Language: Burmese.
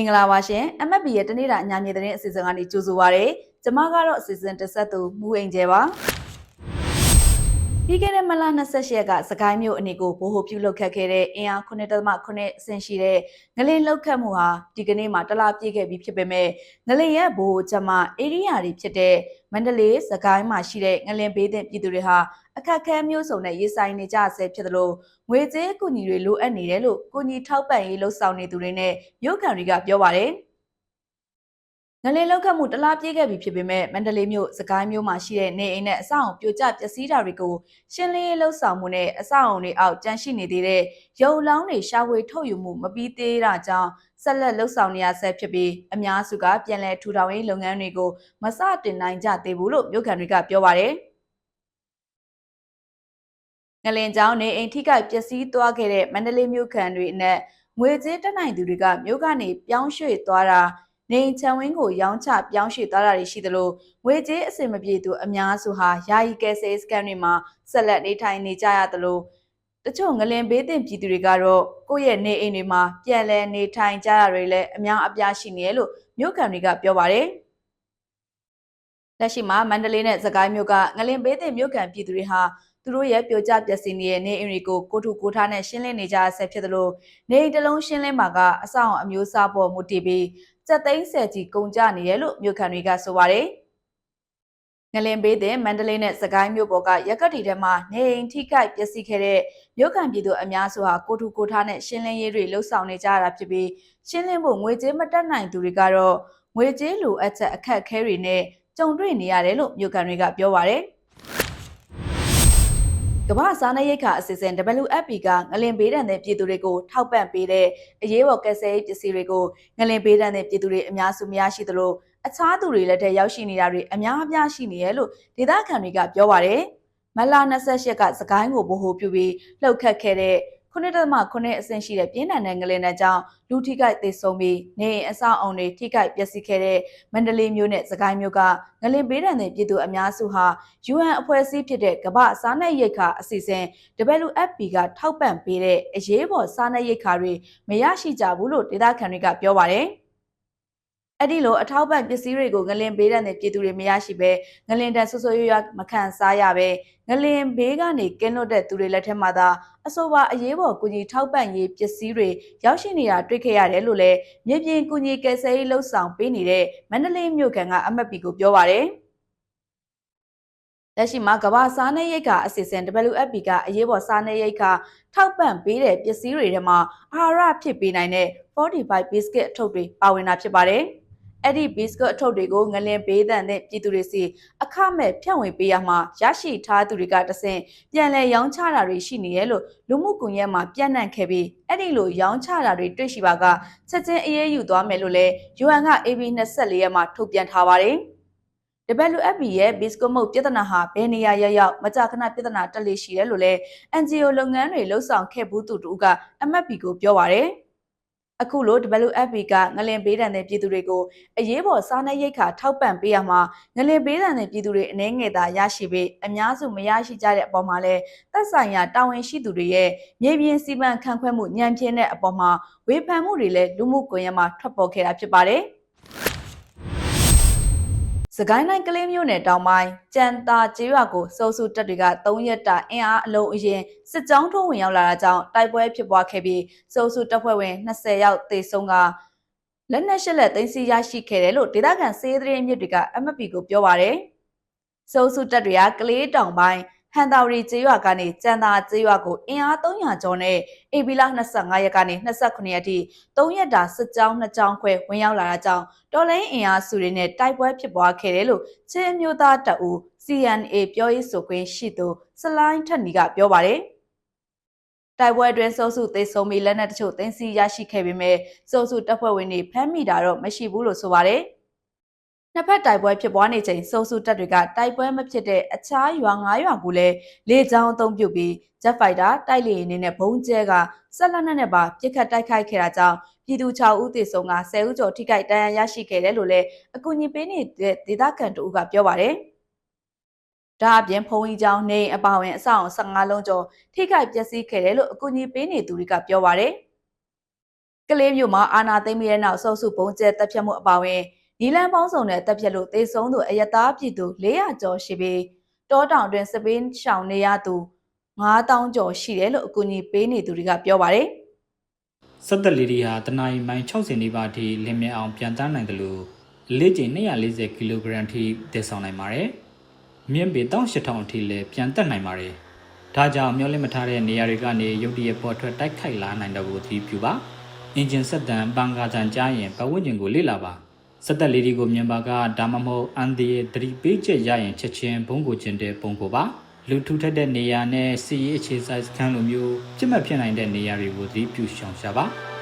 င်္ဂလာပါရှင် MFB ရဲ့တနေ့တာအညာမြေသတင်းအစီအစဉ်ကနေကြိုဆိုပါရစေ။ကျွန်မကတော့အစီအစဉ်တစ်ဆက်သူမူအိမ်ကျဲပါ။ ပြီးခဲ့တဲ့မလ28ရက်ကစကိုင်းမြို့အနေကိုဘိုးဟိုပြုလုပ်ခတ်ခဲ့တဲ့အင်အား9.9အဆင့်ရှိတဲ့ငလင်လောက်ခတ်မှုဟာဒီကနေ့မှတလားပြည့်ခဲ့ပြီဖြစ်ပေမဲ့ငလင်ရဲ့ဘိုးဟိုချက်မှဧရိယာတွေဖြစ်တဲ့မန္တလေးစကိုင်းမှာရှိတဲ့ငလင်ဘေးသင့်ပြည်သူတွေဟာအခက်အခဲမျိုးစုံနဲ့ရေးဆိုင်နေကြဆဲဖြစ်သလိုငွေကြေးအကူအညီတွေလိုအပ်နေတယ်လို့ကိုကြီးထောက်ပံ့ရေးလှုပ်ဆောင်နေသူတွေနဲ့မြို့ခံတွေကပြောပါတယ်။ ငလင်လောက်ခတ်မှုတလားပြေးခဲ့ပြီဖြစ်ပေမဲ့မန္တလေးမြို့စကိုင်းမြို့မှာရှိတဲ့နေအိမ်နဲ့အဆောက်အုံပြိုကျပျက်စီးတာတွေကိုရှင်းလင်းရေးလှုပ်ဆောင်မှုနဲ့အဆောက်အုံတွေအောက်ကျန်ရှိနေသေးတဲ့ရုံလောင်းတွေရှာဖွေထုတ်ယူမှုမပြီးသေးတာကြောင့်ဆက်လက်လှုပ်ဆောင်နေရဆဲဖြစ်ပြီးအများစုကပြန်လည်ထူထောင်ရေးလုပ်ငန်းတွေကိုမစတင်နိုင်ကြသေးဘူးလို့မြို့ခံတွေကပြောပါတယ်။ငလင်ကျောင်းနေအိမ်ထိခိုက်ပျက်စီးသွားခဲ့တဲ့မန္တလေးမြို့ခံတွေအနက်ငွေကြေးတက်နိုင်သူတွေကမြို့ကနေပြောင်းရွှေ့သွားတာ နေချံဝင်းကိုရောင်းချပြောင်းရွှေ့သွားတာတွေရှိသလိုငွေကြေးအစင်မပြေသူအများစုဟာယာယီကယ်ဆယ်စကန်တွေမှာဆက်လက်နေထိုင်နေကြရသလိုတချို့ငလင်ဘေးတင်ပြည်သူတွေကတော့ကိုယ့်ရဲ့နေအိမ်တွေမှာပြန်လည်နေထိုင်ကြရတွေလည်းအများအပြားရှိနေတယ်လို့မြို့ခံတွေကပြောပါတယ်လက်ရှိမှာမန္တလေးနဲ့စကိုင်းမြို့ကငလင်ဘေးတင်မြို့ခံပြည်သူတွေဟာသူတို့ရဲ့ပြိုကျပျက်စီးနေတဲ့နေအိမ်တွေကိုကိုထုကိုထားနဲ့ရှင်းလင်းနေကြဆဲဖြစ်သလိုနေအိမ်တစ်လုံးရှင်းလင်းမှာကအဆောင်အမျိုးအစားပေါ်မူတည်ပြီး စက်သိန်းဆယ်ကြီးကုန်ကြနေတယ်လို့မြို့ခံတွေကဆိုပါတယ်။ငလင်ဘေးတဲ့မန္တလေးနဲ့စကိုင်းမြို့ပေါ်ကရက်က်တီထဲမှာနေအိမ်ထိခိုက်ပျက်စီးခဲ့တဲ့မြို့ခံပြည်သူအများစုဟာကိုထုကိုထားနဲ့ရှင်းလင်းရေးတွေလှုပ်ဆောင်နေကြတာဖြစ်ပြီးရှင်းလင်းဖို့ငွေကြေးမတက်နိုင်သူတွေကတော့ငွေကြေးလိုအပ်ချက်အခက်အခဲတွေနဲ့ကြုံတွေ့နေရတယ်လို့မြို့ခံတွေကပြောပါတယ်။ ကမ္ဘာစားနပ်ရိက္ခာအစီအစဉ် WFP ကငလင်ဘေးဒဏ်တဲ့ပြည်သူတွေကိုထောက်ပံ့ပေးတဲ့အရေးပေါ်ကယ်ဆယ်ရေးပစ္စည်းတွေကိုငလင်ဘေးဒဏ်တဲ့ပြည်သူတွေအများစုမရရှိသလိုအခြားသူတွေလက်ထက်ရောက်ရှိနေတာတွေအများအပြားရှိနေရလို့ဒေသခံတွေကပြောပါတယ်။မလာ28ကစကိုင်းကိုဗဟိုပြုပြီးလှုပ်ခတ်ခဲ့တဲ့ 9.9အဆင့်ရှိတဲ့ပြင်းထန်တဲ့ငလင်နဲ့ကြောင့်လူထိခိုက်သေဆုံးပြီးနေအိမ်အဆောက်အုံတွေထိခိုက်ပျက်စီးခဲ့တဲ့မန္တလေးမြို့နဲ့စကိုင်းမြို့ကငလင်ဘေးဒဏ်တဲ့ပြည်သူအများစုဟာ UN အဖွဲ့အစည်းဖြစ်တဲ့ကမ္ဘာစားနပ်ရိက္ခာအစီအစဉ် WFP ကထောက်ပံ့ပေးတဲ့အရေးပေါ်စားနပ်ရိက္ခာတွေမရရှိကြဘူးလို့ဒေသခံတွေကပြောပါတယ်။ အဲ့ဒီလိုအထောက်ပံ့ပစ္စည်းတွေကိုငလင်ဘေးဒဏ်နဲ့ပြည်သူတွေမရရှိပဲငလင်တန်ဆွဆွရွရွမခံစားရပဲငလင်ဘေးကနေကင်းလွတ်တဲ့သူတွေလက်ထက်မှာသာအဆိုပါအရေးပေါ်ကူညီထောက်ပံ့ရေးပစ္စည်းတွေရောက်ရှိနေတာတွေ့ခဲ့ရတယ်လို့လည်းမြေပြင်ကူညီကယ်ဆယ်ရေးလှုပ်ဆောင်ပေးနေတဲ့မန္တလေးမြို့ကန်ကအမတ်ပီကိုပြောပါရယ်လက်ရှိမှာကမ္ဘာစားနပ်ရိက္ခာအစီအစဉ် WFP ကအရေးပေါ်စားနပ်ရိက္ခာထောက်ပံ့ပေးတဲ့ပစ္စည်းတွေထဲမှာအာဟာရဖြစ်ပေးနိုင်တဲ့45 biscuit အထုပ်တွေပါဝင်တာဖြစ်ပါတယ်။ အဲ့ဒီဘီစကွတ်အထုပ်တွေကိုငလင်ပေးတန်တဲ့ပြည်သူတွေစီအခမဲ့ဖြန့်ဝေပေးရမှာရရှိထားသူတွေကတဆင့်ပြန်လည်ရောင်းချတာတွေရှိနေရလို့လူမှုကွန်ရက်မှာပြန့်နှံ့ခဲ့ပြီးအဲ့ဒီလိုရောင်းချတာတွေတွေ့ရှိပါကချက်ချင်းအရေးယူသွားမယ်လို့လည်း UN က AB 24ရက်မှာထုတ်ပြန်ထားပါတယ်။ WFP ရဲ့ Biscuit မုတ်ပြဿနာဟာဘယ်နေရာရောက်ရောက်မကြာခဏပြဿနာတက်လေရှိတယ်လို့လည်း NGO လုပ်ငန်းတွေလှုပ်ဆောင်ခဲ့ဘူးသူတို့က MFP ကိုပြောပါရယ်။ အခုလို WFP ကငလင်ပေးတံတဲ့ပြည်သူတွေကိုအရေးပေါ်စားနပ်ရိက္ခာထောက်ပံ့ပေးရမှာငလင်ပေးတံတဲ့ပြည်သူတွေအနေငယ်သာရရှိပြီးအများစုမရရှိကြတဲ့အပေါ်မှာလည်းသက်ဆိုင်ရာတာဝန်ရှိသူတွေရဲ့မြေပြင်စီမံခန့်ခွဲမှုညံပြင်းတဲ့အပေါ်မှာဝေဖန်မှုတွေလည်းလူမှုကွန်ရက်မှာထွက်ပေါ်ခဲ့တာဖြစ်ပါတယ်။ စကိုင်းတိုင်းကလေးမျိုးနယ်တောင်ပိုင်းကြံတာကျေးရွာကိုစိုးစုတပ်တွေက3ရက်တာအင်အားအလုံးအရင်စစ်ကြောင်းထိုးဝင်ရောက်လာတာကြောင့်တိုက်ပွဲဖြစ်ပွားခဲ့ပြီးစိုးစုတပ်ဖွဲ့ဝင်20ယောက်သေဆုံးကလက်နက်ရှစ်လက်သိမ်းဆီးရရှိခဲ့တယ်လို့ဒေသခံစေးသတင်းမြစ်တွေက MFP ကိုပြောပါရယ်စိုးစုတပ်တွေကကလေးတောင်ပိုင်း ဟန်တာရီကျေးရွာကနေကြံသာကျေးရွာကိုအင်အား300ကျော်နဲ့အေဘီလာ25ရက်ကနေ29ရက်ထိ3ရက်တာစစ်ကြောင်း2ကြောင်းခွဲဝင်ရောက်လာတာကြောင့်တော်လိုင်းအင်အားစုတွေနဲ့တိုက်ပွဲဖြစ်ပွားခဲ့တယ်လို့ချင်းမျိုးသားတအူ CNA ပြောရေးဆိုခွင့်ရှိသူစလိုင်းထက်နီကပြောပါတယ်တိုက်ပွဲအတွင်းစိုးစုသေဆုံးပြီးလက်နက်တချို့သိမ်းဆည်းရရှိခဲ့ပေမဲ့စိုးစုတပ်ဖွဲ့ဝင်တွေဖမ်းမိတာတော့မရှိဘူးလို့ဆိုပါတယ်။ နှစ်ဖက်တိုက်ပွဲဖြစ်ပွားနေချိန်စုံစုတပ်တွေကတိုက်ပွဲမဖြစ်တဲ့အခြားရွာ၅ရွာကိုလည်းလေကြောင်းအုံပြုတ်ပြီးဂျက်ဖိုက်တာတိုက်လေယာဉ်နဲ့ဘုံကျဲကဆက်လက်နက်နဲ့ပါပြစ်ခတ်တိုက်ခိုက်ခဲ့တာကြောင့်ပြည်သူ6ဦးသေဆုံးက10ဦးကျော်ထိခိုက်ဒဏ်ရာရရှိခဲ့တယ်လို့လည်းအကူအညီပေးနေတဲ့ဒေသခံတို့ကပြောပါတယ်။ဒါအပြင်ဖုံကြီးကျောင်းနေအပါဝင်အဆောက်အုံ15လုံးကျော်ထိခိုက်ပျက်စီးခဲ့တယ်လို့အကူအညီပေးနေသူတွေကပြောပါတယ်။ကလေးမျိုးမှာအာနာသိမ့်ပြီးတဲ့နောက်ဆုပ်စုပုံကျဲတက်ဖြတ်မှုအပါအဝင် နီလန်ပေါင်းစုံနဲ့တက်ဖြတ်လို့တေဆုံးသူအယက်သားပြည်သူ400ကျော်ရှိပြီးတောတောင်အတွင်းစပင်းရှောင်နေရသူ9000ကျော်ရှိတယ်လို့အကူအညီပေးနေသူတွေကပြောပါတယ်စက်သက်လေးတွေဟာတနအီမိုင်60နီးပါးအထိလင်းမြဲအောင်ပြန်တန်းနိုင်တယ်လို့အလေးချိန်240ကီလိုဂရမ်ထိတည်ဆောင်နိုင်ပါတယ်။မြင့်ပေ18000အထိလည်းပြန်တက်နိုင်ပါတယ်။ဒါကြောင့်မျောလင့်မထားတဲ့နေရာတွေကနေရုတ်တရက်ပေါ်ထွက်တိုက်ခိုက်လာနိုင်တဲ့ကိုသတိပြုပါ။အင်ဂျင်ဆက်တန်ပန်ကာကြံကြားရင်ပတ်ဝန်းကျင်ကိုလေ့လာပါ။ စက်သက်လေးတွေကိုမြင်ပါကဒါမှမဟုတ်အန်ဒီရဲ့သတိပေးချက်ရရင်ချက်ချင်းဘုံကိုကျင်တဲ့ပုံကိုပါ။လူထူထက်တဲ့နေရာနဲ့စီရေးအခြေစိုက်စခန်းလိုမျိုးပြစ်မှတ်ဖြစ်နိုင်တဲ့နေရာတွေကိုသတိပြုရှောင်ရှားပါ။